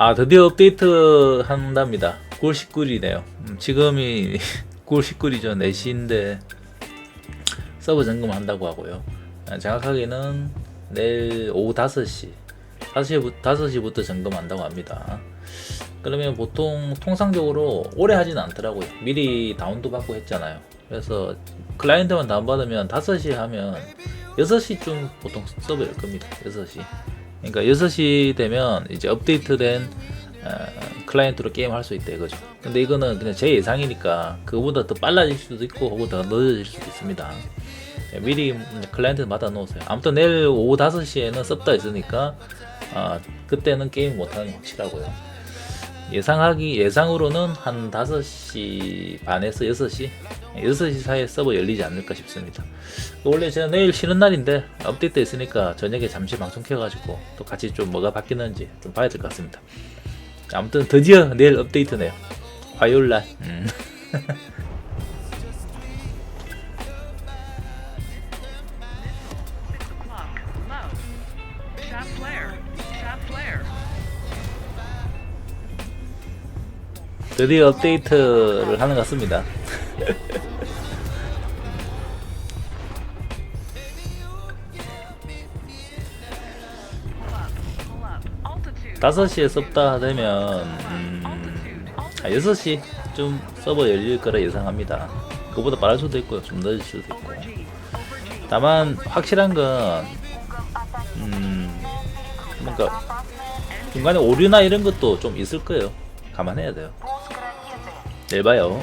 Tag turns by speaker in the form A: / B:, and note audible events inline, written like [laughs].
A: 아 드디어 업데이트 한답니다. 9월 19일이네요. 음, 지금이 [laughs] 9월 19일이죠. 4시인데 서버 점검 한다고 하고요. 아, 정확하게는 내일 오후 5시 5시부터, 5시부터 점검한다고 합니다. 그러면 보통 통상적으로 오래 하진 않더라고요. 미리 다운도 받고 했잖아요. 그래서 클라이언트만 다운받으면 5시 하면 6시쯤 보통 서버 열 겁니다. 6시 그러니까 6시 되면 이제 업데이트된 어, 클라이언트로 게임 할 수 있다 이거죠. 근데 이거는 그냥 제 예상이니까 그거보다 더 빨라질 수도 있고 그거보다 더 늦어질 수도 있습니다. 예, 미리 클라이언트 받아 놓으세요. 아무튼 내일 오후 5시에는 섭다 있으니까 아, 그때는 게임 못하는 게 확실하고요. 예상하기 예상으로는 한 5시 반에서 6시 6시 사이에 서버 열리지 않을까 싶습니다. 원래 제가 내일 쉬는 날인데 업데이트 있으니까 저녁에 잠시 방송 켜가지고 또 같이 좀 뭐가 바뀌는지 좀 봐야 될 것 같습니다. 아무튼 드디어 내일 업데이트네요. 화요일 날. 음. [laughs] 드디어 업데이트를 하는 것 같습니다.
B: Pull up. Pull up. Altitude.
A: 5시에 썼다 되면 음. 아, 6시쯤 서버 열릴 거라 예상합니다. 그보다 빠를 수도 있고요. 좀 늦을 수도 있고. 다만 확실한 건 음, 뭔가 중간에 오류나 이런 것도 좀 있을 거예요. 감안해야 돼요. 내일 봐요.